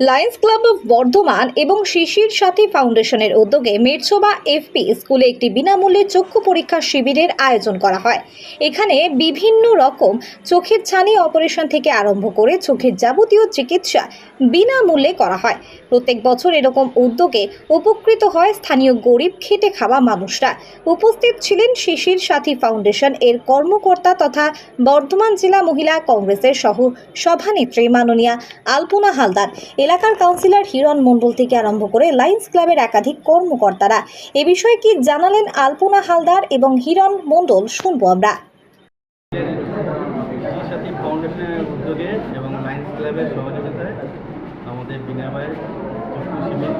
Lions club of Bardhaman এবং শিশির সাথী ফাউন্ডেশনের উদ্যোগে মেরছোবা এফপি স্কুলে একটি বিনামূল্যে চক্ষু পরীক্ষা শিবিরের আয়োজন করা হয়। এখানে বিভিন্ন রকম চোখের ছানি অপারেশন থেকে আরম্ভ করে চোখের যাবতীয় চিকিৎসা বিনামূল্যে করা হয়। প্রত্যেক বছর এরকম উদ্যোগে উপকৃত হয় স্থানীয় গরিব খেটে খাওয়া মানুষরা। উপস্থিত ছিলেন শিশির সাথী ফাউন্ডেশন এর কর্মকর্তা তথা বর্ধমান জেলা মহিলা কংগ্রেসের সহ সভানেত্রী মাননীয়া আলপনা হালদার। এলাকার কাউন্সিলর হিরণ মণ্ডল থেকে আরম্ভ করে লায়ন্স ক্লাবের একাধিক কর্মকর্তারা। এ বিষয়ে কি জানালেন আলপনা হালদার এবং হিরণ মণ্ডল শুনব আমরা। ফাউন্ডেশনের উদ্যোগে এবং লায়ন্স ক্লাবের সহযোগিতায় আমাদের বিনাবায় চক্ষু শিবির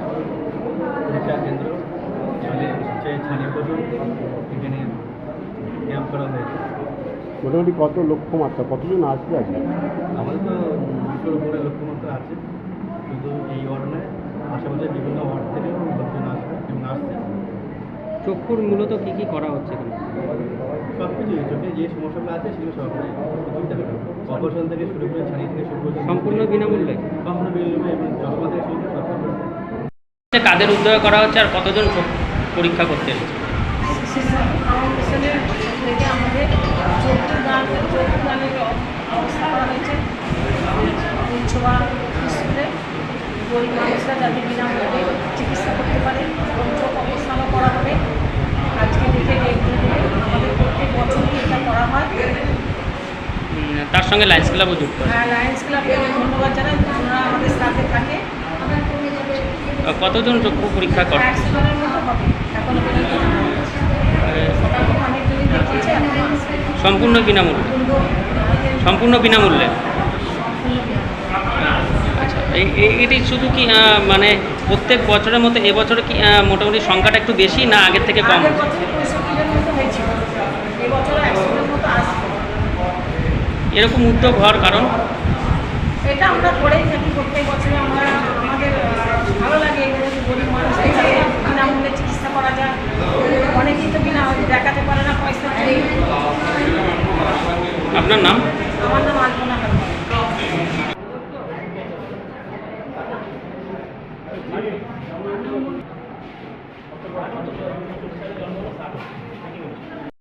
পরীক্ষা কেন্দ্র হচ্ছে প্রচুর এখানে ক্যাম্প করা হয়েছে। মোটামুটি কত লক্ষ্যমাত্রা কতজন আসবে আমাদের তো দুশোর উপরে লক্ষ্যমাত্রা আছে। চক্ষুর মূলত কি কি করা হচ্ছে এখানে? সব কিছুই চোখে যে সমস্যাগুলো আছে সেগুলো সব অপারেশন থেকে শুরু করে ছানি থেকে শুরু করে সম্পূর্ণ বিনামূল্যে? সম্পূর্ণ বিনামূল্যে এবং চশমা থেকে শুরু করে সব কিছু। যে কাদের উদ্যোগে করা হচ্ছে আর কতজন পরীক্ষা করতে এসেছে? আমাদের চোখের দান অবস্থা হয়েছে ছোয়া স্কুলে গরিব মানুষরা যাতে বিনামূল্যে চিকিৎসা করতে পারে এবং চোখ অবস্থানও করা হবে আজকে থেকে এগুলো আমাদের প্রত্যেক বছরই হয় তার সঙ্গে লাইন্স ক্লাবও যুক্ত। আর লায়ন্স ক্লাবকে ধন্যবাদ জানাই ওনারা আমাদের সাথে থাকে। কতজন চক্ষু পরীক্ষা করে। সম্পূর্ণ বিনামূল্যে। সম্পূর্ণ বিনামূল্যে। আচ্ছা এটি শুধু কি মানে প্রত্যেক বছরের মতো এবছরে কি মোটামুটি সংখ্যাটা একটু বেশি না আগের থেকে কম আগের বছর পঁয়ষট্টি জন মতো হয়েছিল এবছর একশো জন মতো আসবে এরকম উদ্যোগ হওয়ার কারণ? এটা আমরা করেই থাকি প্রত্যেক বছরে। আমরা, আমাদের ভালো লাগে গরিব মানুষের যাতে বিনামূল্যে চিকিৎসা করা যায়। অনেকেই তো বিনা দেখাতে পারে না, পয়সা